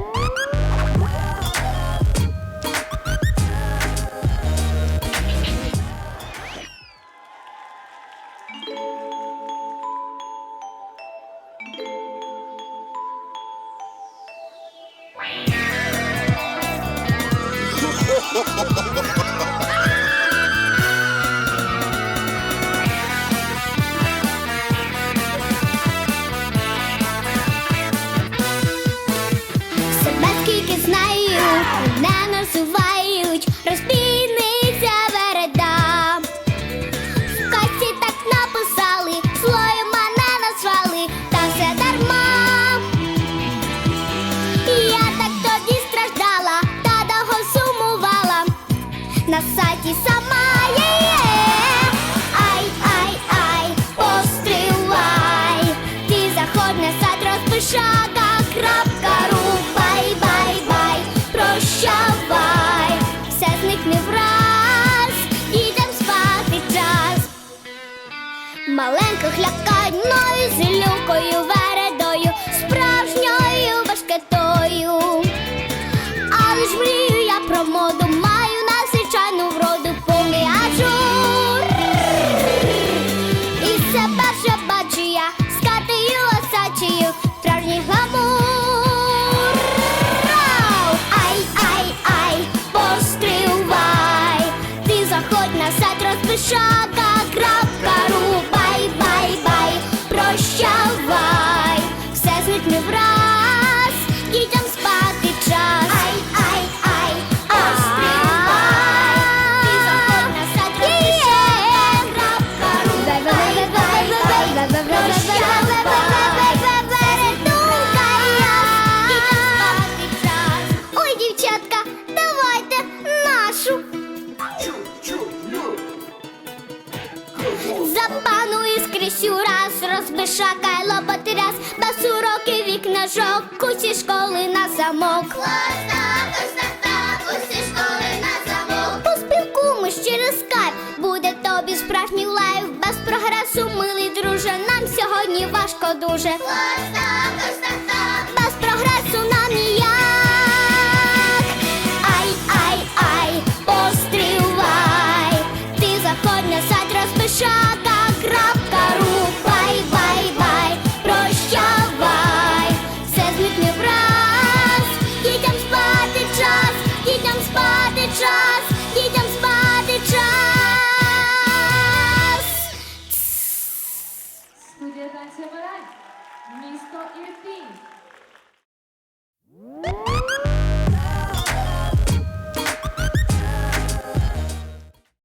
Woo! сайт крапка ру, бай, бай, бай, прощавай. Все зникне враз, ідем спати час. Маленьких лякають мною зілюкою, вередою, сайт крапка ру, бай, бай, бай, прощавай. Все зникне враз, дітям спати час. Ай, ай, ай, постривай. Ти заходь на сайт розпишака, бай, бай, бай, бай, прощавай. Передумка я, дітям спати час. Ой, дівчатка, давайте нашу. барабану скрізь раз розбишакай кайло батиряс, без уроки вікна жов, кусі школи на замок. Важко дуже. Без прогресу нам ніяк. Ай, ай, ай, пострілай, ти заходь на сайт розбишак. Studiedan Semarang, Misto Irving.